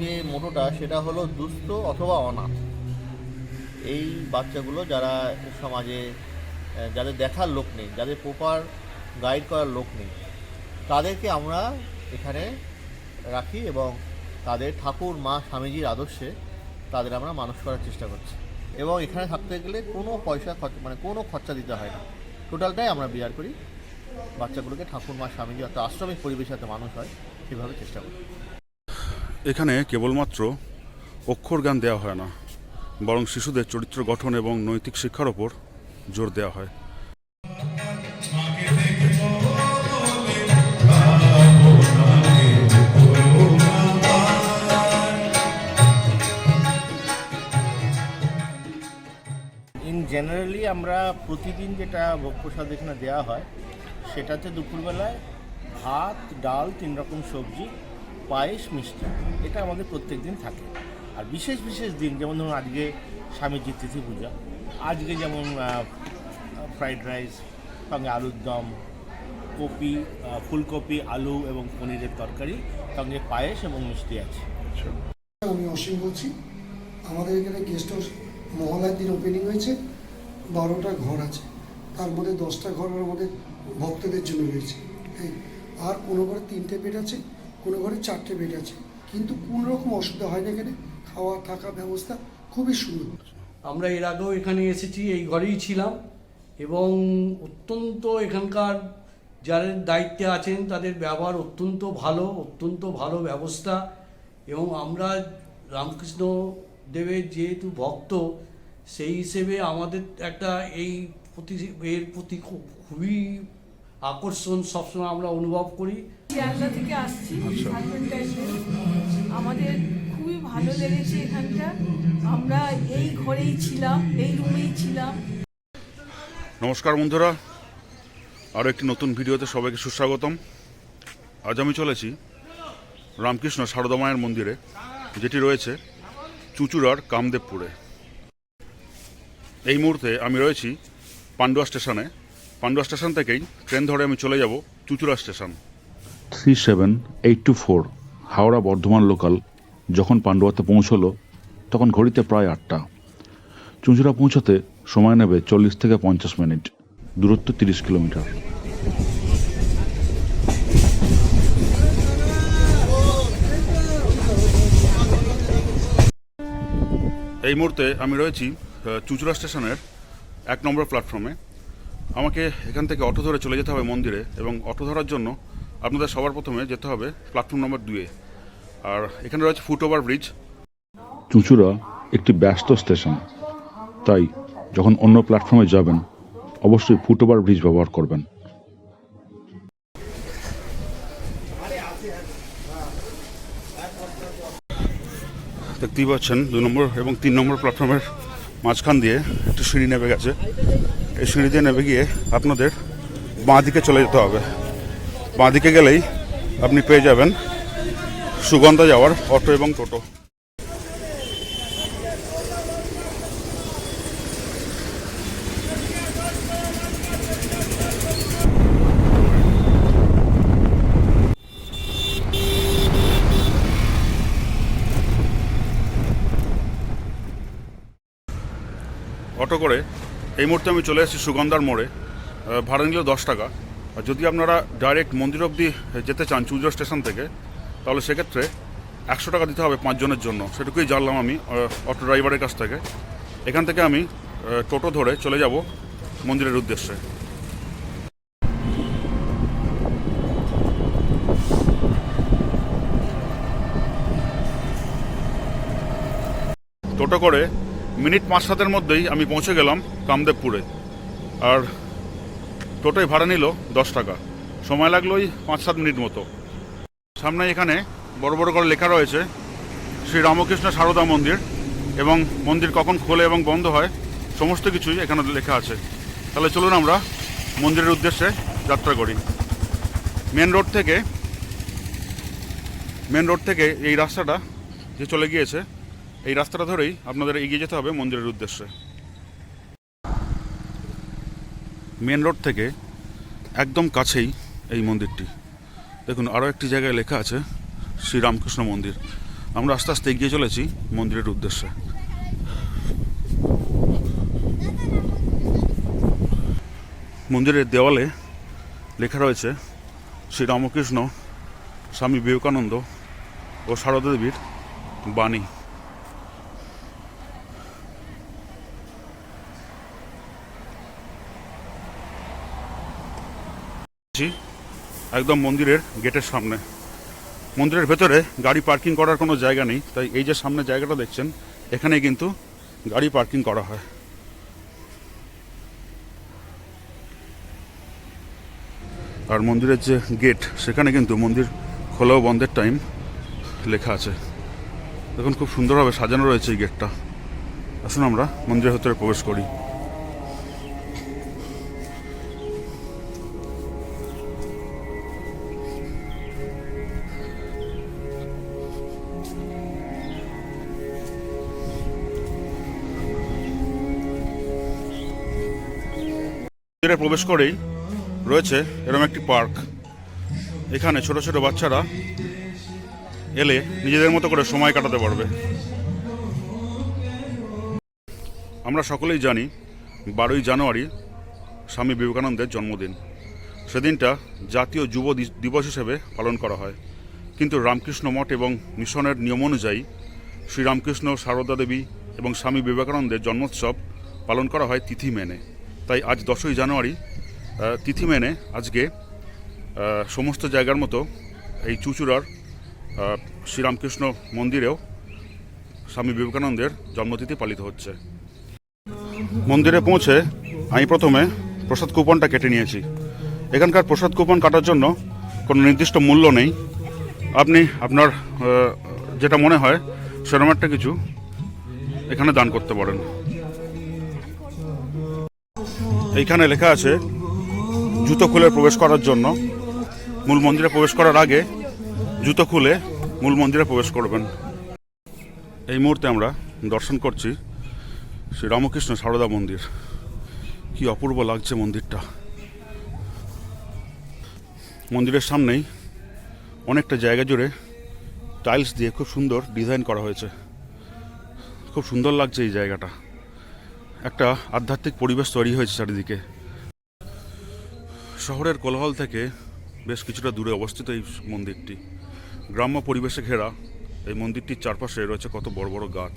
যে মোটোটা সেটা হলো দুস্থ অথবা অনাথ। এই বাচ্চাগুলো যারা সমাজে যাদের দেখার লোক নেই, যাদের প্রপার গাইড করার লোক নেই, তাদেরকে আমরা এখানে রাখি এবং তাদের ঠাকুর, মা, স্বামীজির আদর্শে তাদের আমরা মানুষ করার চেষ্টা করছি। এবং এখানে থাকতে গেলে কোনো পয়সা খরচ মানে কোনো খরচা দিতে হয় না। টোটালটাই আমরা বিয়ার করি। বাচ্চাগুলোকে ঠাকুর, মা, স্বামীজি অর্থাৎ আশ্রমিক পরিবেশে যাতে মানুষ হয়, সেভাবে চেষ্টা করি। এখানে কেবলমাত্র অক্ষর জ্ঞান দেওয়া হয় না, বরং শিশুদের চরিত্র গঠন এবং নৈতিক শিক্ষার ওপর জোর দেওয়া হয়। ইন জেনারেলি আমরা প্রতিদিন যেটা ভোগ প্রসাদ এখানে দেওয়া হয়, সেটাতে দুপুরবেলায় ভাত, ডাল, তিন রকম সবজি পায়েস মিষ্টি, এটা আমাদের প্রত্যেক দিন থাকে। আর বিশেষ বিশেষ দিন, যেমন ধরুন আজকে স্বামীজির তিথি পূজা আজকে যেমন ফ্রাইড রাইস সঙ্গে আলুর দম, কপি ফুলকপি, আলু এবং পনিরের তরকারি, সঙ্গে পায়েস এবং মিষ্টি আছে। আমি অসীম বলছি। আমাদের এখানে গেস্ট হাউস মহালয়ার দিন ওপেনিং হয়েছে, বারোটা ঘর আছে। তার মধ্যে দশটা ঘর আমাদের ভক্তদের জন্য রয়েছে। আর কোনো ঘরে তিনটে বেড আছে। কোনো ঘরে চারটে বেড আছে। কিন্তু কোনো রকম অসুবিধা হয় না এখানে। খাওয়া, থাকা ব্যবস্থা খুবই সুন্দর। আমরা এর আগেও এখানে এসেছি, এই ঘরেই ছিলাম এবং অত্যন্ত এখানকার যারা দায়িত্বে আছেন তাদের ব্যবহার অত্যন্ত ভালো অত্যন্ত ভালো ব্যবস্থা এবং আমরা রামকৃষ্ণ দেবের যেহেতু ভক্ত, সেই হিসেবে আমাদের একটা এই প্রতি, এর প্রতি খুব খুবই আকর্ষণ সবসময় আমরা অনুভব করি। শিয়ালদা থেকে আসছি আমাদের খুবই ভালো লেগেছে এখানটা। আমরা এই ঘরেই ছিলাম এই রুমেই ছিলাম। নমস্কার বন্ধুরা। আরও একটি নতুন ভিডিওতে সবাইকে সুস্বাগতম। আজ আমি চলেছি রামকৃষ্ণ সারদা মায়ের মন্দিরে যেটি রয়েছে চুচুড়ার কামদেবপুরে। এই মুহূর্তে আমি রয়েছি পান্ডুয়া স্টেশনে। পান্ডুয়া স্টেশন থেকেই ট্রেন ধরে আমি চলে যাব Chuchura station. Three seven eight two four Howrah Bardhaman local. যখন পান্ডুয়াতে পৌঁছলো তখন ঘড়িতে প্রায় আটটা। চুঁচুড়া পৌঁছতে সময় নেবে চল্লিশ থেকে পঞ্চাশ মিনিট দূরত্ব তিরিশ কিলোমিটার। এই মুহূর্তে আমি রয়েছি চুঁচুড়া স্টেশনের এক নম্বর প্ল্যাটফর্মে। আমাকে এখান থেকে অটো ধরে চলে যেতে হবে মন্দিরে এবং অটো ধরার জন্য আপনাদের সবার প্রথমে যেতে হবে প্ল্যাটফর্ম নম্বর দুয়ে আর এখানে রয়েছে ফুট ওভার ব্রিজ। চুঁচুড়া একটি ব্যস্ত স্টেশন। তাই যখন অন্য প্ল্যাটফর্মে যাবেন অবশ্যই ফুটওভার ব্রিজ ব্যবহার করবেন। দেখতেই পাচ্ছেন দু নম্বর এবং তিন নম্বর প্ল্যাটফর্মের মাঝখান দিয়ে একটু সিঁড়ি নেমে গেছে। এই সিঁড়ি দিয়ে নেমে গিয়ে আপনাদের বাঁ দিকে চলে যেতে হবে। বাঁ দিকে গেলেই আপনি পেয়ে যাবেন সুগন্ধা যাওয়ার অটো এবং টোটো। অটো করে, এই মুহূর্তে আমি চলে এসেছি সুগন্ধার মোড়ে ভাড়া নিল দশ টাকা। আর যদি আপনারা ডাইরেক্ট মন্দির অবধি যেতে চান চুজো স্টেশন থেকে, তাহলে সেক্ষেত্রে একশো টাকা দিতে হবে পাঁচজনের জন্য। সেটুকুই জানলাম আমি অটো ড্রাইভারের কাছ থেকে। এখান থেকে আমি টোটো ধরে চলে যাব মন্দিরের উদ্দেশ্যে। টোটো করে মিনিট পাঁচ সাতের মধ্যেই আমি পৌঁছে গেলাম কামদেবপুরে। আর টোটোয় ভাড়া নিল দশ টাকা। সময় লাগল ওই পাঁচ সাত মিনিট মতো। সামনে এখানে বড় বড় করে লেখা রয়েছে, শ্রী রামকৃষ্ণ সারদা মন্দির এবং মন্দির কখন খোলে এবং বন্ধ হয়, সমস্ত কিছুই এখানে লেখা আছে। তাহলে চলুন আমরা মন্দিরের উদ্দেশ্যে যাত্রা করি। মেন রোড থেকে, মেন রোড থেকে এই রাস্তাটা যে চলে গিয়েছে এই রাস্তাটা ধরেই আপনাদের এগিয়ে যেতে হবে মন্দিরের উদ্দেশ্যে। মেন রোড থেকে একদম কাছেই এই মন্দিরটি। দেখুন, আরও একটি জায়গায় লেখা আছে, শ্রীরামকৃষ্ণ মন্দির। আমরা আস্তে আস্তে এগিয়ে চলেছি মন্দিরের উদ্দেশ্যে। মন্দিরের দেওয়ালে লেখা রয়েছে শ্রী রামকৃষ্ণ স্বামী বিবেকানন্দ ও সারদা দেবীর বাণী। আছি, একদম মন্দিরের গেটের সামনে। মন্দিরের ভেতরে গাড়ি পার্কিং করার কোনো জায়গা নেই, তাই এই যে সামনে জায়গাটা দেখছেন এখানে কিন্তু গাড়ি পার্কিং করা হয়। আর মন্দিরের যে গেট, সেখানে কিন্তু মন্দির খোলা ও বন্ধের টাইম লেখা আছে। দেখুন, খুব সুন্দরভাবে সাজানো রয়েছে এই গেটটা। আসুন আমরা মন্দিরের ভেতরে প্রবেশ করি। মন্দিরে প্রবেশ করেই রয়েছে এরকম একটি পার্ক। এখানে ছোট ছোট বাচ্চারা এলে নিজেদের মতো করে সময় কাটাতে পারবে। আমরা সকলেই জানি, বারোই জানুয়ারি স্বামী বিবেকানন্দের জন্মদিন। সেদিনটা জাতীয় যুব দিবস হিসেবে পালন করা হয়। কিন্তু রামকৃষ্ণ মঠ এবং মিশনের নিয়ম অনুযায়ী শ্রীরামকৃষ্ণ সারদা দেবী এবং স্বামী বিবেকানন্দের জন্মোৎসব পালন করা হয় তিথি মেনে। তাই আজ দশই জানুয়ারি তিথি মেনে আজকে সমস্ত জায়গার মতো এই চুচুড়ার শ্রীরামকৃষ্ণ মন্দিরেও স্বামী বিবেকানন্দের জন্মতিথি পালিত হচ্ছে। মন্দিরে পৌঁছে আমি প্রথমে প্রসাদ কুপনটা কেটে নিয়েছি। এখানকার প্রসাদ কুপন কাটার জন্য কোনো নির্দিষ্ট মূল্য নেই। আপনি আপনার যেটা মনে হয় সেরকম একটা কিছু এখানে দান করতে পারেন। এইখানে লেখা আছে, জুতো খুলে প্রবেশ করার জন্য। মূল মন্দিরে প্রবেশ করার আগে জুতো খুলে মূল মন্দিরে প্রবেশ করবেন। এই মুহূর্তে আমরা দর্শন করছি শ্রী রামকৃষ্ণ সারদা মন্দির। কি অপূর্ব লাগছে মন্দিরটা। মন্দিরের সামনেই অনেকটা জায়গা জুড়ে টাইলস দিয়ে খুব সুন্দর ডিজাইন করা হয়েছে। খুব সুন্দর লাগছে এই জায়গাটা। একটা আধ্যাত্মিক পরিবেশ তৈরি হয়েছে চারিদিকে। শহরের কোলাহল থেকে বেশ কিছুটা দূরে অবস্থিত এই মন্দিরটি। গ্রাম্য পরিবেশে ঘেরা এই মন্দিরটির চারপাশে রয়েছে কত বড় বড় গাছ।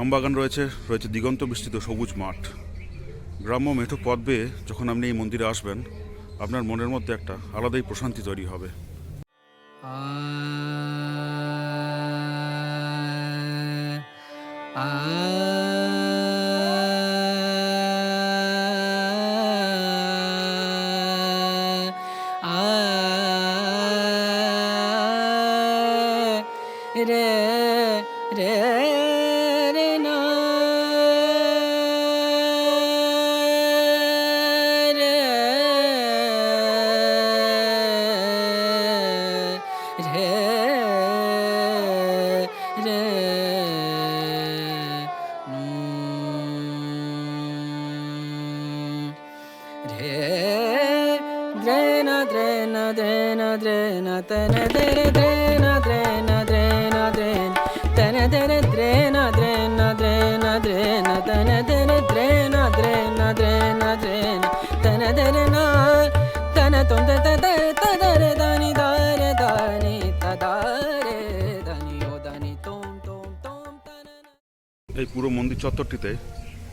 আমবাগান রয়েছে রয়েছে দিগন্ত বিস্তৃত সবুজ মাঠ। গ্রাম্য মেঠো পথ বেয়ে যখন আপনি এই মন্দিরে আসবেন, আপনার মনের মধ্যে একটা আলাদাই প্রশান্তি তৈরি হবে। আ re re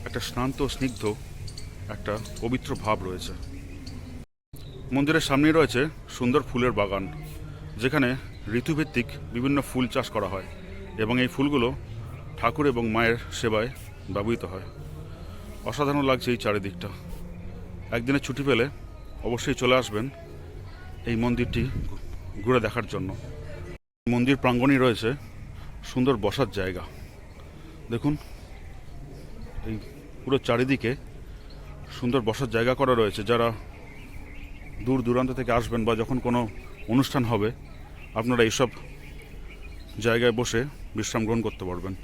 একটা শান্ত, স্নিগ্ধ, একটা পবিত্র ভাব রয়েছে। মন্দিরের সামনেই রয়েছে সুন্দর ফুলের বাগান, যেখানে ঋতুভিত্তিক বিভিন্ন ফুল চাষ করা হয় এবং এই ফুলগুলো ঠাকুর এবং মায়ের সেবায় ব্যবহৃত হয়। অসাধারণ লাগছে এই চারিদিকটা। একদিনে ছুটি পেলে অবশ্যই চলে আসবেন এই মন্দিরটি ঘুরে দেখার জন্য। মন্দির প্রাঙ্গণেই রয়েছে সুন্দর বসার জায়গা। দেখুন, এই পুরো চারিদিকে সুন্দর বসার জায়গা করা রয়েছে। যারা দূর দূরান্ত থেকে আসবেন বা যখন কোনো অনুষ্ঠান হবে, আপনারা এইসব জায়গায় বসে বিশ্রাম গ্রহণ করতে পারবেন।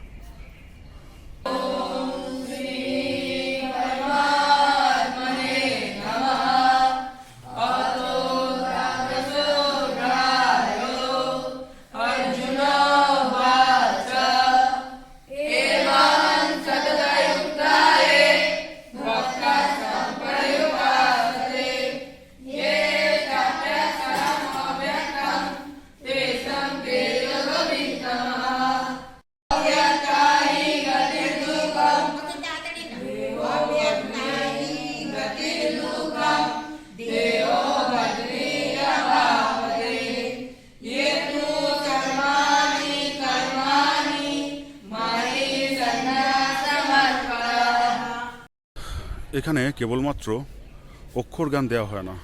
অক্ষর জ্ঞান দেওয়া হয় না,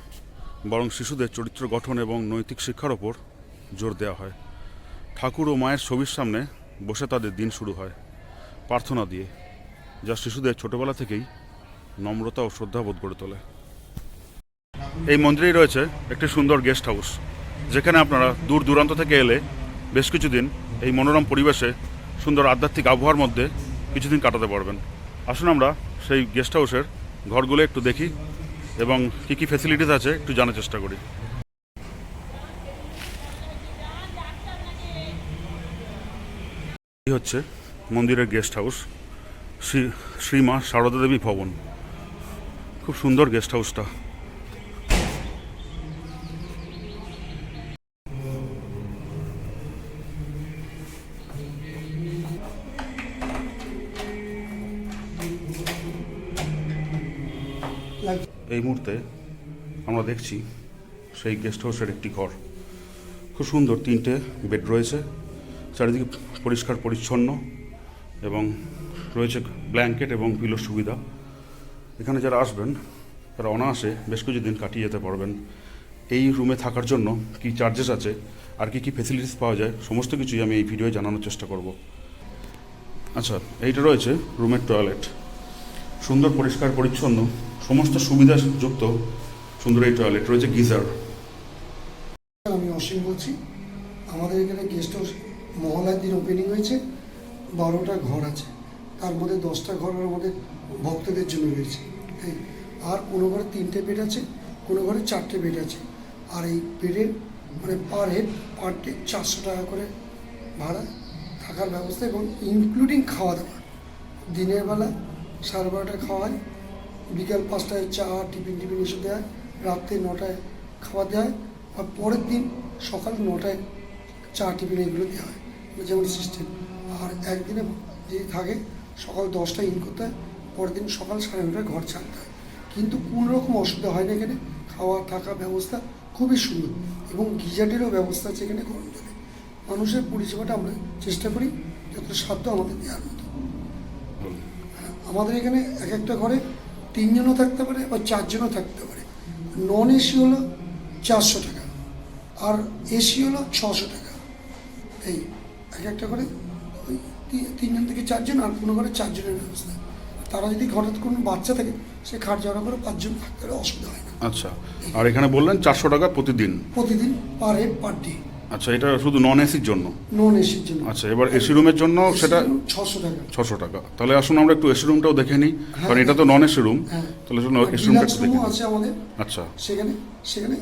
বরং শিশুদের চরিত্র গঠন এবং নৈতিক শিক্ষার ওপর জোর দেওয়া হয়। ঠাকুর ও মায়ের ছবির সামনে বসে তাদের দিন শুরু হয়, প্রার্থনা দিয়ে, যা শিশুদের ছোটবেলা থেকেই নম্রতা ও শ্রদ্ধাবোধ গড়ে তোলে। এই মন্দিরেই রয়েছে একটি সুন্দর গেস্ট হাউস, যেখানে আপনারা দূর দূরান্ত থেকে এলে বেশ কিছুদিন এই মনোরম পরিবেশে সুন্দর আধ্যাত্মিক আবহাওয়ার মধ্যে কিছুদিন কাটাতে পারবেন। আসুন আমরা সেই গেস্ট হাউসের ঘরগুলো একটু দেখি এবং কী কী ফেসিলিটিস আছে একটু জানার চেষ্টা করি। হচ্ছে মন্দিরের গেস্ট হাউস শ্রী শ্রীমা সারদা দেবী ভবন। খুব সুন্দর গেস্ট হাউসটা এই মুহূর্তে আমরা দেখছি সেই গেস্ট হাউসের একটি ঘর। খুব সুন্দর তিনটে বেড রয়েছে, চারিদিকে পরিষ্কার, পরিচ্ছন্ন এবং রয়েছে ব্ল্যাঙ্কেট এবং পিলোর সুবিধা। এখানে যারা আসবেন, তারা অনায়াসে বেশ কিছুদিন কাটিয়ে যেতে পারবেন। এই রুমে থাকার জন্য কি চার্জেস আছে, আর কি কি ফেসিলিটিস পাওয়া যায়, সমস্ত কিছুই আমি এই ভিডিওয়ে জানানোর চেষ্টা করব। আচ্ছা এইটা রয়েছে রুমের টয়লেট সুন্দর, পরিষ্কার, পরিচ্ছন্ন। সমস্ত সুবিধা যুক্ত সুন্দর এই টয়লেট রয়েছে গিজার। আমি অসীম বলছি। আমাদের এখানে গেস্ট হাউস মহলার দিন ওপেনিং হয়েছে, বারোটা ঘর আছে। তার মধ্যে দশটা ঘর আমাদের ভক্তদের জন্য রয়েছে। এই, আর কোনো ঘরে তিনটে বেড আছে, কোনো ঘরে চারটে বেড আছে। আর এই বেডের মানে পার হেড পার ডে চারশো টাকা করে ভাড়া থাকার ব্যবস্থা এবং ইনক্লুডিং খাওয়া দাওয়া। দিনের বেলা সাড়ে বারোটা খাওয়া হয় বিকাল পাঁচটায় চা টিফিন টিফিন এসব দেওয়া হয় রাত্রে নটায় খাওয়া দেয় আর পরের দিন সকাল নটায় চা টিফিন এগুলো দেওয়া হয়। যেমন সিস্টেম আর একদিনে যদি থাকে সকাল দশটায় ইন করতে হয় পরের দিন সকাল সাড়ে নটায় ঘর ছাড়তে হয়। কিন্তু কোনো রকম অসুবিধা হয় না এখানে। খাওয়া থাকা ব্যবস্থা খুবই সুন্দর এবং গিজারেরও ব্যবস্থা আছে এখানে গরম জলে মানুষের পরিষেবাটা আমরা চেষ্টা করি যত সাধ্য আমাদের দেওয়ার মতো। আমাদের এখানে এক একটা ঘরে তিনজনও থাকতে পারে বা চারজনও থাকতে পারে। নন এসি হলো চারশো টাকা আর এসি হলো ছশো টাকা। এই এক একটা করে ওই তিনজন থেকে চারজন আর কোনো ঘরে চারজনের ব্যবস্থা। তারা যদি হঠাৎ কোনো বাচ্চা থাকে সে খাট জড়া করে পাঁচজন থাকতে অসুবিধা হয় না। আচ্ছা আর এখানে বললেন চারশো টাকা প্রতিদিন? প্রতিদিন পার হেড পার ডে। আচ্ছা এটা শুধু নন এসির জন্য? নন এসির জন্য। আচ্ছা এবার এসি রুমের জন্য সেটা ছশো টাকা। ছশো টাকা। তাহলে আসুন আমরা একটু এসি রুমটাও দেখে নিই কারণ এটা তো নন এসি রুম হ্যাঁ। তাহলে শুনুন এসি রুমটা একটু দেখে। আছে আমাদের। আচ্ছা। সেখানে সেখানে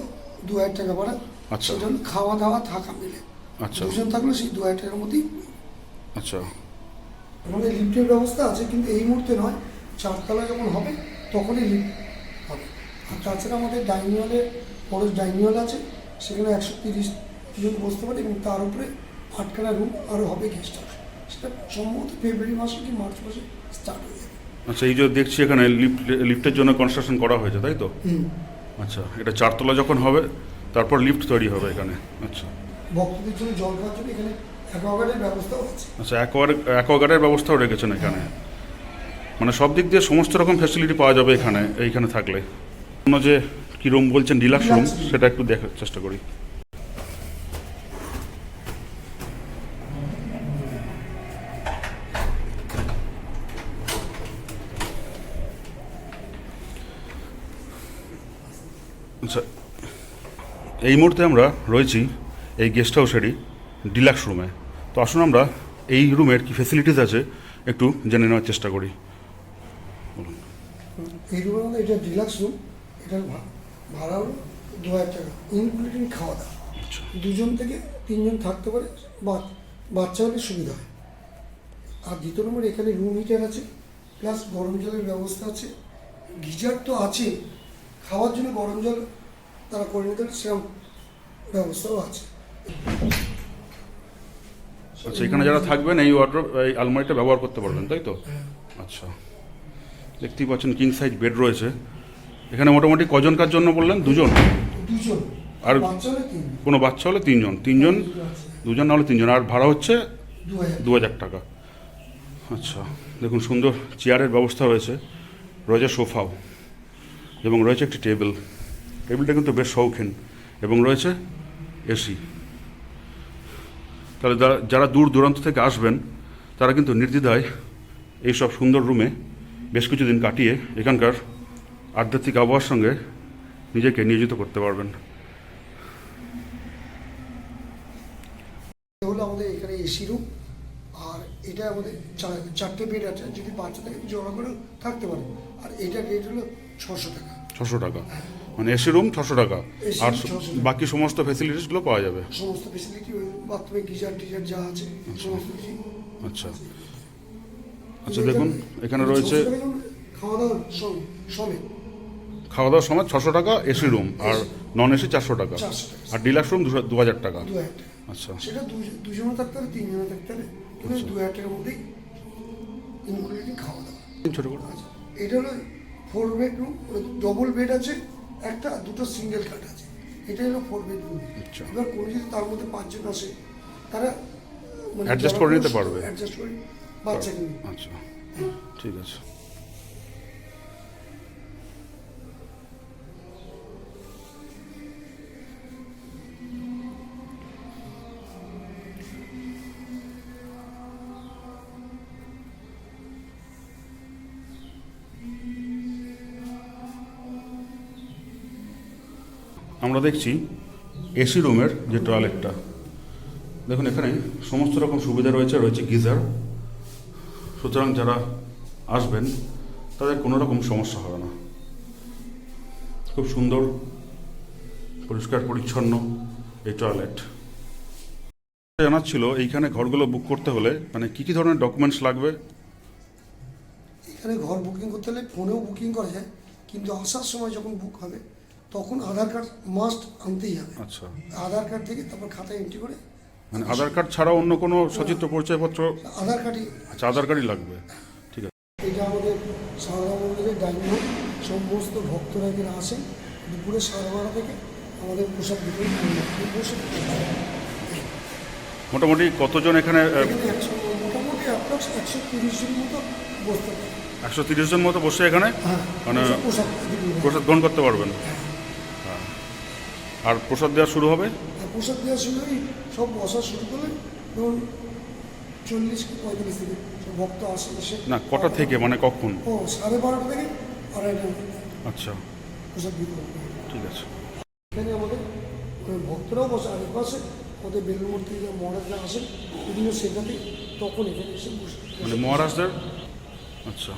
দু হাজার টাকা ভাড়া। আচ্ছা। খাওয়া দাওয়া থাকা মিলে। আচ্ছা। দুজন থাকলে সেই দু হাজার টাকার মধ্যেই। আচ্ছা। আমাদের লিফটের ব্যবস্থা আছে কিন্তু এই মুহূর্তে নয়। চারতলা যখন হবে তখনই লিফট হবে। আর তাছাড়া আমাদের ডাইনিং হলে বড় ডাইনিং হল আছে সেখানে একশো তিরিশ জন বসতে পারে এবং তার উপরে আটখানা রুম আরও হবে গেস্ট হাউস সেটা সম্ভবত ফেব্রুয়ারি মাসে কি মার্চ মাসে স্টার্ট হয়ে যাবে। আচ্ছা এই যে দেখছি এখানে লিফট লিফটের জন্য কনস্ট্রাকশন করা হয়েছে তাই তো? আচ্ছা এটা চারতলা যখন হবে তারপর লিফট তৈরি হবে এখানে। আচ্ছা। ভক্তদের জন্য জল খাওয়ার জন্য এখানে অ্যাকোয়াগার্ডের ব্যবস্থাও আছে। আচ্ছা অ্যাকোয়ার অ্যাকোয়াগার্ডের ব্যবস্থাও রেখেছেন এখানে। মানে সব দিক দিয়ে সমস্ত রকম ফ্যাসিলিটি পাওয়া যাবে এখানে এইখানে থাকলে। অন্য যে কী রুম বলছেন ডিলাক্স রুম সেটা একটু দেখার চেষ্টা করি আচ্ছা এই মুহূর্তে আমরা রয়েছি এই গেস্ট হাউসেরই ডিলাক্স রুমে তো আসুন আমরা এই রুমের কি ফেসিলিটিস আছে একটু জেনে নেওয়ার চেষ্টা করি। এই রুমের মধ্যে এটা ডিলাক্স রুম এটার ভাড়া হলো দু হাজার টাকা ইনক্লুডিং খাওয়া দাওয়া আচ্ছা। দুজন থেকে তিনজন থাকতে পারে বা বাচ্চা হলে সুবিধা হয়। আর দ্বিতীয় নম্বর এখানে রুম হিটার আছে প্লাস গরম জলের ব্যবস্থা আছে। গিজার তো আছে খাওয়ার জন্য গরম জল তারা করে নিতে সেরকম ব্যবস্থাও আছে। আচ্ছা এখানে যারা থাকবেন এই ওয়ার্ড্রোব এই আলমারিটা ব্যবহার করতে পারবেন তাই তো? আচ্ছা। দেখতেই পাচ্ছেন কিং সাইজ বেড রয়েছে। এখানে মোটামুটি কজনকার জন্য বললেন? দুজন? দুজন। আর কোনো বাচ্চা হলে তিনজন। তিনজন দুজন না হলে তিনজন। আর ভাড়া হচ্ছে দু হাজার টাকা। আচ্ছা দেখুন সুন্দর চেয়ারের ব্যবস্থা রয়েছে। রয়েছে সোফাও এবং রয়েছে একটি টেবিল। টেবিলটা কিন্তু বেশ শৌখিন এবং রয়েছে এসি। তাহলে যারা- দূর দূরান্ত থেকে আসবেন তারা কিন্তু নির্দ্বিধায় এইসব সুন্দর রুমে বেশ কিছুদিন কাটিয়ে এখানকার আধ্যাত্মিক আবহাওয়ার সঙ্গে নিজেকে নিয়োজিত করতে পারবেন। হলো আমাদের এখানে এসি রুম আর এটা আমাদের চারটে বেড আছে যদি বাচ্চা থাকে জড়ো করে থাকতে পারে আর এটা রেট হলো ছশো টাকা। ছশো টাকা। মানে এসি রুম ছশো টাকা। আর room 600 টাকা। বাকি সমস্ত ফেসিলিটিসগুলো পাওয়া যাবে। সমস্ত ফেসিলিটি ওই বাথরুমে গিজার টিজার যা আছে সমস্ত কিছু। আচ্ছা। আচ্ছা দেখুন এখানে রয়েছে 600 টাকা যেমন খাওয়া দাওয়া সমেত খাওয়া দাওয়ার সময় ছশো টাকা এসি রুম আর নন এসি চারশো টাকা। আর ডিলাক্স রুম দু হাজার টাকা। আচ্ছা। সেটা দুজ- দুজনে থাকতে পারে তিনজনে থাকতে পারে কিন্তু দু হাজার টাকার মধ্যেই ইনক্লুডিং খাওয়া দাওয়া ছোট করে। আচ্ছা। এটা হলো ফোর বেডরুম ডবল বেড আছে একটা দুটো সিঙ্গেল কাট আছে। এটা হলো ফোর বেডরুম আচ্ছা। এবার কোনো যদি তার মধ্যে পাঁচজন আসে তারা অ্যাডজাস্ট করে নিতে পারবে। অ্যাডজাস্ট করে বাচ্চাকে আচ্ছা। ঠিক আছে। আমরা দেখছি এসি রুমের যে টয়লেটটা দেখুন, এখানে সমস্ত রকম সুবিধা রয়েছে রয়েছে গিজার। সুতরাং যারা আসবেন, তাদের কোনো রকম সমস্যা হবে না। খুব সুন্দর, পরিষ্কার, পরিচ্ছন্ন এই টয়লেট জানার ছিল এইখানে ঘরগুলো বুক করতে হলে মানে কী কী ধরনের ডকুমেন্টস লাগবে? এখানে ঘর বুকিং করতে হলে ফোনেও বুকিং করা যায়, কিন্তু আসার সময় যখন বুক হবে তখন আধার কার্ড মাস্ট আনতেই হবে। আচ্ছা। আধার কার্ড থেকে তারপর খাতায় এন্ট্রি করে মানে আধার কার্ড ছাড়াও অন্য কোনো সচিত্র পরিচয়পত্র? আধার কার্ডই। আচ্ছা আধার কার্ডই লাগবে। ঠিক আছে। এটা আমাদের সারদা মন্দিরের ডাইনিং হল সমস্ত ভক্তরা এখানে আসেন। দুপুরে সাড়ে বারো থেকে আমাদের প্রসাদ বিতরণ। মোটামুটি কতজন এখানে মোটামুটি অ্যাপ্রক্স একশো তিরিশ জন মতো বসতে একশো তিরিশ জন মতো বসে এখানে? হ্যাঁ মানে প্রসাদ গ্রহণ করতে পারবেন। হ্যাঁ। আর প্রসাদ দেওয়া শুরু হবে? আর প্রসাদ দেওয়ার সময়ই সব বসা শুরু করলে ধরুন চল্লিশ কি পঁয়তাল্লিশ থেকে সব ভক্ত আসে এসে না কটা থেকে? মানে কখন? ও সাড়ে বারোটা থেকে আড়াইটার মধ্যে আচ্ছা। প্রসাদ বিতরণ করে ঠিক আছে। এখানে আমাদের ভক্তরাও বসে আরেক পাশে আমাদের বেলুমূর্তি মহারাজরা আসেন বিভিন্ন সেটাতে তখন এখানে এসে বসে। মানে মহারাজদের? আচ্ছা।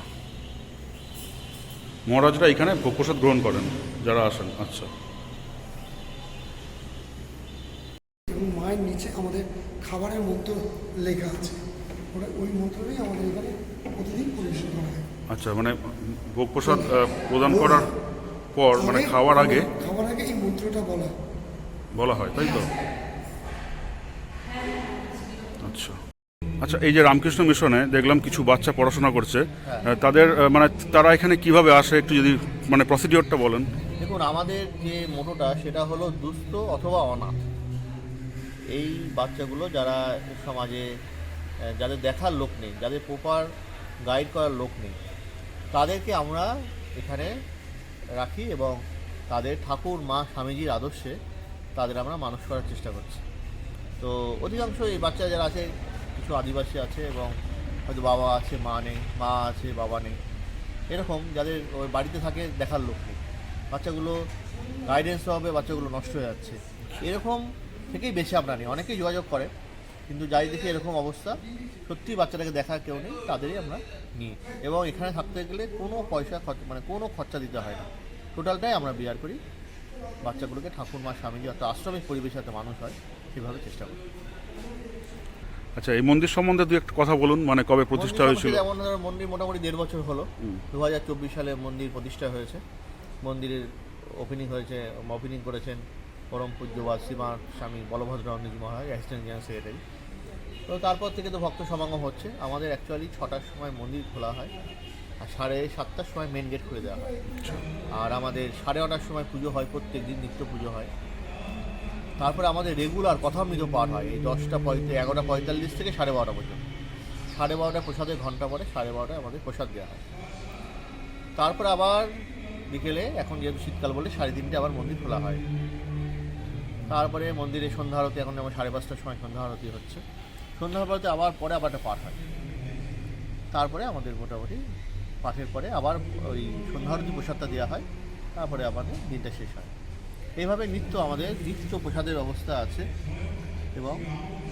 মহারাজরা এখানে প্রসাদ গ্রহণ করেন যারা আসেন। আচ্ছা এবং নিচে আমাদের খাবারের মন্ত্র লেখা আছে। ওরা ওই মন্ত্রটাই আমাদের এখানে প্রতিদিন পরিবেশন করা হয়। আচ্ছা মানে ভোগ প্রসাদ প্রদান করার পর মানে খাওয়ার আগে খাওয়ার আগে এই মন্ত্রটা বলা হয়। বলা হয় তাই তো? আচ্ছা। আচ্ছা এই যে রামকৃষ্ণ মিশনে দেখলাম কিছু বাচ্চা পড়াশোনা করছে। তাদের মানে তারা এখানে কীভাবে আসে একটু যদি মানে প্রসিডিওরটা বলেন। দেখুন আমাদের যে মোটোটা সেটা হলো দুস্থ অথবা অনাথ। এই বাচ্চাগুলো যারা সমাজে যাদের দেখার লোক নেই, যাদের প্রপার গাইড করার লোক নেই, তাদেরকে আমরা এখানে রাখি এবং তাদের ঠাকুর, মা, স্বামীজির আদর্শে তাদের আমরা মানুষ করার চেষ্টা করছি। তো অধিকাংশ এই বাচ্চা যারা আছে, কিছু আদিবাসী আছে এবং হয়তো বাবা আছে, মা নেই, মা আছে, বাবা নেই, এরকম যাদের ওই বাড়িতে থাকে, দেখার লোক নেই। বাচ্চাগুলো গাইডেন্স হবে বাচ্চাগুলো নষ্ট হয়ে যাচ্ছে। এরকম থেকেই বেশি আমরা নিই অনেকেই যোগাযোগ করে কিন্তু যাই দেখি এরকম অবস্থা সত্যি বাচ্চাটাকে দেখা কেউ নেই তাদেরই আমরা নিই এবং এখানে থাকতে গেলে কোনো পয়সা খরচ মানে কোনো খরচা দিতে হয় না। টোটালটাই আমরা বিয়ার করি। বাচ্চাগুলোকে ঠাকুর মা স্বামীজি অর্থাৎ আশ্রমিক পরিবেশে একটা মানুষ হয় সেভাবে চেষ্টা করি। আচ্ছা এই মন্দির সম্বন্ধে দু একটা কথা বলুন মানে কবে প্রতিষ্ঠা হয়েছিল? মন্দির মোটামুটি দেড় বছর হলো। দু হাজার চব্বিশ সালে মন্দির প্রতিষ্ঠা হয়েছে। মন্দিরের ওপেনিং হয়েছে ওপেনিং করেছেন। পরম পূজ্যবাদ শ্রীমান Swami Balabhadranandaji Maharaj assistant general secretary তো তারপর থেকে তো ভক্ত সমাগম হচ্ছে। আমাদের অ্যাকচুয়ালি ছটার সময় মন্দির খোলা হয় আর সাড়ে সাতটার সময় মেন গেট খুলে দেওয়া হয়। আর আমাদের সাড়ে নটার সময় পুজো হয় প্রত্যেক দিন নিত্য পুজো হয়। তারপরে আমাদের রেগুলার কথামৃত পাঠ হয় এই দশটা পঁয়তাল্লিশ এগারোটা পঁয়তাল্লিশ থেকে সাড়ে বারোটা পর্যন্ত। সাড়ে বারোটায় প্রসাদের ঘণ্টা পরে সাড়ে বারোটায় আমাদের প্রসাদ দেওয়া হয়। তারপরে আবার বিকেলে এখন যেহেতু শীতকাল বলে সাড়ে তিনটে আবার মন্দির খোলা হয়। তারপরে মন্দিরে সন্ধ্যা আরতি এখন যেমন সাড়ে পাঁচটার সময় সন্ধ্যা আরতি হচ্ছে। সন্ধ্যা আরতি আবার পরে আবার একটা পাঠ হয়। তারপরে আমাদের মোটামুটি পাঠের পরে আবার ওই সন্ধ্যা আরতি প্রসাদটা দেওয়া হয় তারপরে আমাদের দিনটা শেষ হয়। এইভাবে নিত্য আমাদের নিত্য প্রসাদের ব্যবস্থা আছে এবং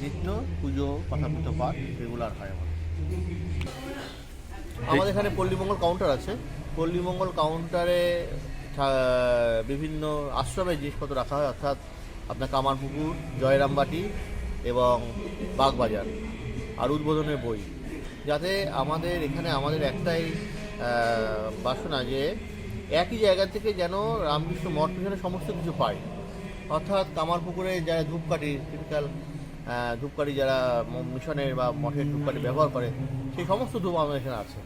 নিত্য পুজো কথাপিত পাঠ রেগুলার হয় আমাদের। আমাদের এখানে পল্লীমঙ্গল কাউন্টার আছে। পল্লীমঙ্গল কাউন্টারে বিভিন্ন আশ্রমের জিনিসপত্র রাখা হয় অর্থাৎ আপনার কামারপুকুর, জয়রামবাটি এবং বাগবাজার, আর উদ্বোধনের বই। যাতে আমাদের এখানে আমাদের একটাই বাসনা যে একই জায়গা থেকে যেন রামকৃষ্ণ মঠ পিছনে সমস্ত কিছু পায়। অর্থাৎ কামারপুকুরে যারা ধূপকাঠি টিপিক্যাল ধূপকাঠি যারা মিশনের বা মঠের ধূপকাঠি ব্যবহার করে, সেই সমস্ত ধূপ আমাদের এখানে আছে।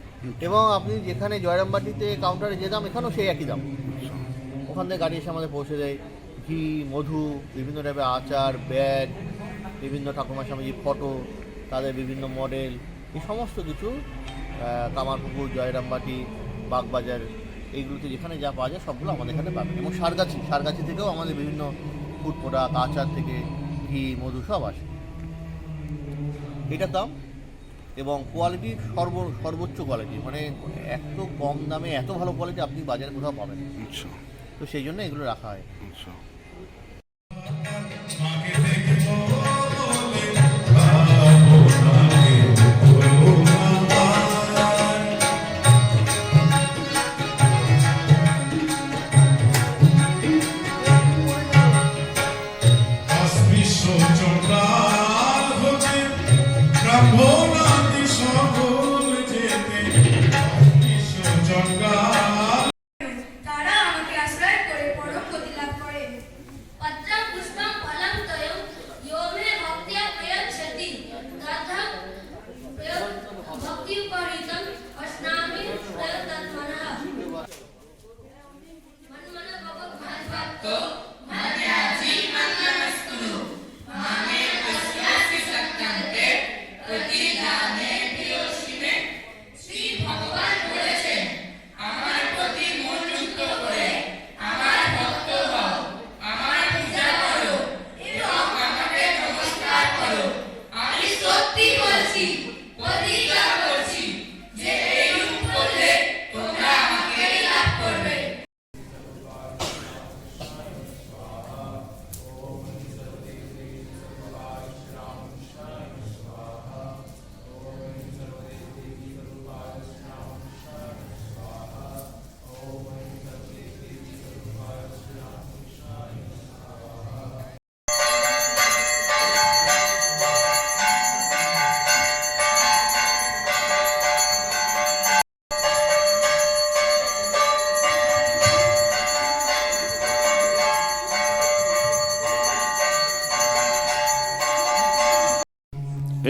এবং আপনি যেখানে জয়রামবাটিতে কাউন্টারে যে দাম এখানেও সেই একই দাম। ওখান থেকে গাড়ি এসে আমাদের পৌঁছে দেয়। ঘি মধু বিভিন্ন টাইপের আচার ব্যাগ বিভিন্ন ঠাকুমার স্বামীজি ফটো তাদের বিভিন্ন মডেল এই সমস্ত কিছু কামারপুকুর জয়রামবাটি বাগবাজার এইগুলোতে যেখানে যা পাওয়া যায় সবগুলো আমাদের এখানে পাবেন। এবং সারগাছি সারগাছি থেকেও আমাদের বিভিন্ন ফুড প্রোডাক্ট আচার থেকে ঘি মধু সব আসে। এটার দাম এবং কোয়ালিটি সর্ব সর্বোচ্চ কোয়ালিটি মানে এত কম দামে এত ভালো কোয়ালিটি আপনি বাজারে কোথাও পাবেন তো সেই জন্য এগুলো রাখা হয়।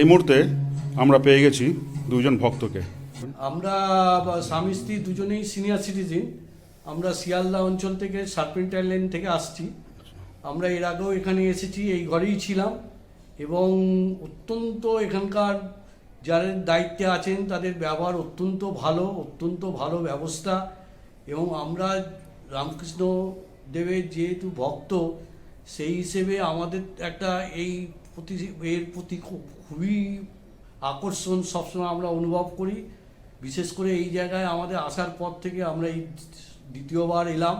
এই মুহূর্তে আমরা পেয়ে গেছি দুজন ভক্তকে। আমরা স্বামী স্ত্রী দুজনেই সিনিয়র সিটিজেন আমরা শিয়ালদা অঞ্চল থেকে সার্পেন্টার লেন থেকে আসছি। আমরা এর আগেও এখানে এসেছি, এই ঘরেই ছিলাম। এবং অত্যন্ত এখানকার যারা দায়িত্বে আছেন, তাদের ব্যবহার অত্যন্ত ভালো অত্যন্ত ভালো ব্যবস্থা। এবং আমরা রামকৃষ্ণ দেবের যেহেতু ভক্ত, সেই হিসেবে আমাদের একটা এই প্রতি, এর প্রতি খুব খুবই আকর্ষণ সবসময় আমরা অনুভব করি। বিশেষ করে এই জায়গায় আমাদের আসার পর থেকে আমরা এই দ্বিতীয়বার এলাম।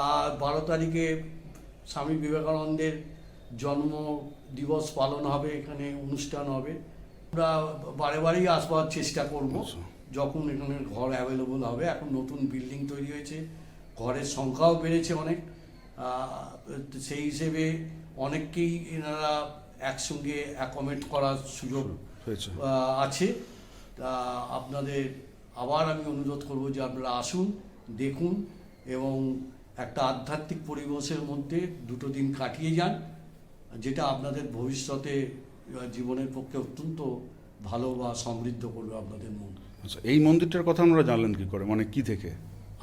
আর বারো তারিখে স্বামী বিবেকানন্দের জন্ম দিবস পালন হবে এখানে অনুষ্ঠান হবে। আমরা বারে বারেই আসবার চেষ্টা করব। যখন এখানে ঘর অ্যাভেলেবল হবে এখন নতুন বিল্ডিং তৈরি হয়েছে। ঘরের সংখ্যাও বেড়েছে অনেক। সেই হিসেবে অনেককেই এনারা একসঙ্গে অ্যাকোমোডেট করার সুযোগ আছে। তা আপনাদের আবার আমি অনুরোধ করব যে আপনারা আসুন দেখুন এবং একটা আধ্যাত্মিক পরিবেশের মধ্যে দুটো দিন কাটিয়ে যান যেটা আপনাদের ভবিষ্যতে জীবনের পক্ষে অত্যন্ত ভালো বা সমৃদ্ধ করবে আপনাদের মন। আচ্ছা এই মন্দিরটার কথা আমরা জানলেন কি করে? মানে কি থেকে?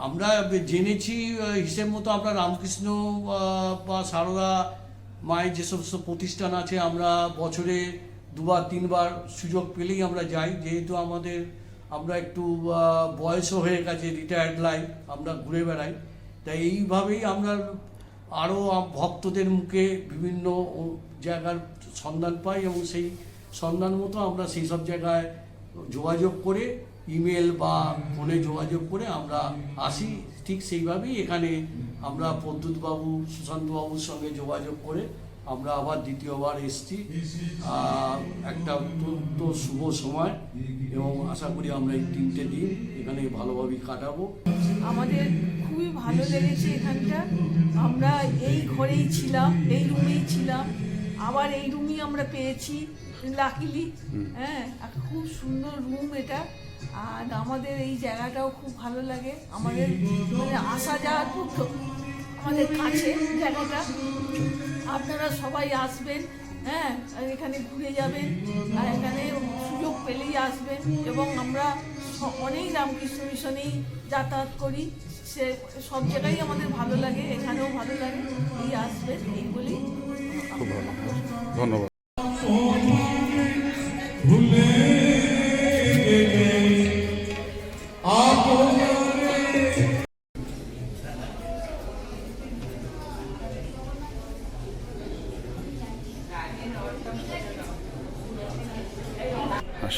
আমরা জেনেছি হিসেব মতো আমরা রামকৃষ্ণ বা সারদা মায়ের যে সমস্ত প্রতিষ্ঠান আছে, আমরা বছরে দুবার, তিনবার সুযোগ পেলেই আমরা যাই। যেহেতু আমাদের, আমরা একটু বয়সও হয়ে গেছে রিটায়ার্ড লাইফ আমরা ঘুরে বেড়াই। তাই এইভাবেই আমরা আরও ভক্তদের মুখে বিভিন্ন জায়গার সন্ধান পাই এবং সেই সন্ধান মতো আমরা সেই সব জায়গায় যোগাযোগ করে ইমেল বা ফোনে যোগাযোগ করে আমরা আসি। ঠিক সেইভাবেই এখানে আমরা প্রদ্যুৎবাবু সুশান্তবাবুর সঙ্গে যোগাযোগ করে আমরা আবার দ্বিতীয়বার এসছি। একটা অত্যন্ত শুভ সময় এবং আশা করি আমরা এই তিনটে দিন এখানে ভালোভাবেই কাটাবো। আমাদের খুবই ভালো লেগেছে এখানটা। আমরা এই ঘরেই ছিলাম এই রুমেই ছিলাম। আবার এই রুমই আমরা পেয়েছি লাকিলি হ্যাঁ আর খুব সুন্দর রুম এটা। আর আমাদের এই জায়গাটাও খুব ভালো লাগে। আমাদের মানে আসা যাওয়ার পক্ষে আমাদের কাছে জায়গাটা। আপনারা সবাই আসবেন হ্যাঁ এখানে ঘুরে যাবেন আর এখানে সুযোগ পেলেই আসবেন। এবং আমরা অনেক রামকৃষ্ণ মিশনেই যাতায়াত করি। সে সব জায়গায় আমাদের ভালো লাগে এখানেও ভালো লাগে। এই আসবেন এই বলেই। ধন্যবাদ।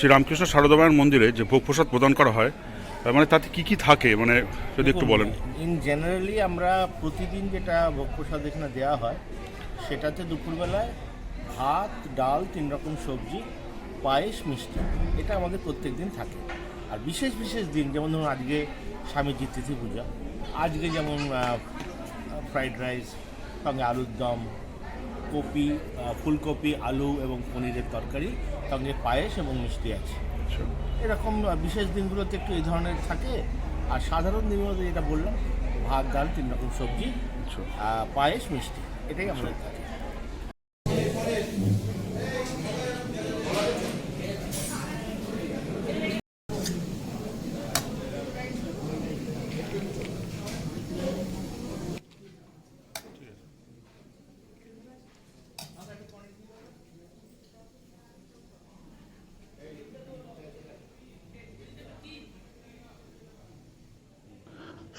শ্রীরামকৃষ্ণ সারদামায়ের মন্দিরে যে ভোগ প্রসাদ প্রদান করা হয় মানে তাতে কি কি থাকে? মানে যদি একটু বলেন। ইন জেনারেলি আমরা প্রতিদিন যেটা ভোগ প্রসাদ এখানে দেওয়া হয় সেটাতে দুপুরবেলায় ভাত ডাল তিন রকম সবজি পায়েস মিষ্টি এটা আমাদের প্রত্যেক দিন থাকে। আর বিশেষ বিশেষ দিন যেমন ধরুন আজকে স্বামীজির তিথি পূজা আজকে যেমন ফ্রাইড রাইস সঙ্গে আলুর দম কপি ফুলকপি আলু এবং পনিরের তরকারি সঙ্গে পায়েস এবং মিষ্টি আছে। এরকম বিশেষ দিনগুলোতে একটু এই ধরনের থাকে। আর সাধারণ দিনগুলোতে যেটা বললাম ভাত ডাল তিন রকম সবজি আহ, পায়েস মিষ্টি এটাই আমাদের থাকে।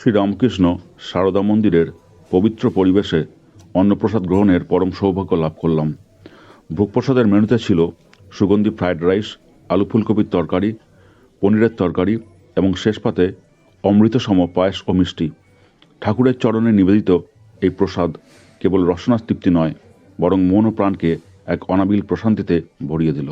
শ্রীরামকৃষ্ণ সারদা মন্দিরের পবিত্র পরিবেশে অন্নপ্রসাদ গ্রহণের পরম সৌভাগ্য লাভ করলাম। ভোগপ্রসাদের মেনুতে ছিল সুগন্ধি ফ্রায়েড রাইস, আলু ফুলকপির তরকারি, পনিরের তরকারি এবং শেষ পাতে অমৃতসম পায়েস ও মিষ্টি। ঠাকুরের চরণে নিবেদিত এই প্রসাদ কেবল রসনা তৃপ্তি নয়, বরং মন ও প্রাণকে এক অনাবিল প্রশান্তিতে ভরিয়ে দিল।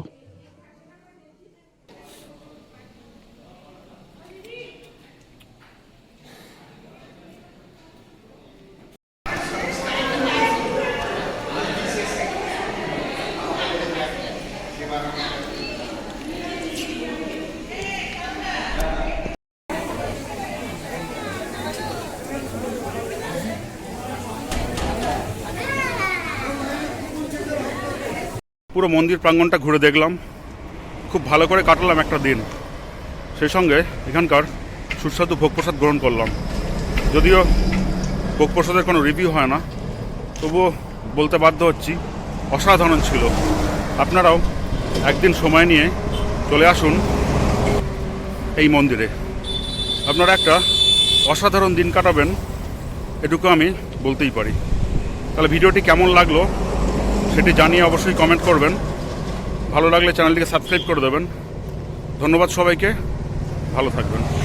পুরো মন্দির প্রাঙ্গণটা ঘুরে দেখলাম। খুব ভালো করে কাটালাম একটা দিন। সেই সঙ্গে এখানকার সুস্বাদু ভোগ প্রসাদ গ্রহণ করলাম। যদিও ভোগ প্রসাদের কোনো রিভিউ হয় না, তবুও বলতে বাধ্য হচ্ছি, অসাধারণ ছিল। আপনারাও একদিন সময় নিয়ে চলে আসুন এই মন্দিরে। আপনারা একটা অসাধারণ দিন কাটাবেন, এটুকু আমি বলতেই পারি। তাহলে ভিডিওটি কেমন লাগল? সেটি জানিয়ে অবশ্যই কমেন্ট করবেন। ভালো লাগলে চ্যানেলটিকে সাবস্ক্রাইব করে দেবেন। ধন্যবাদ সবাইকে। ভালো থাকবেন।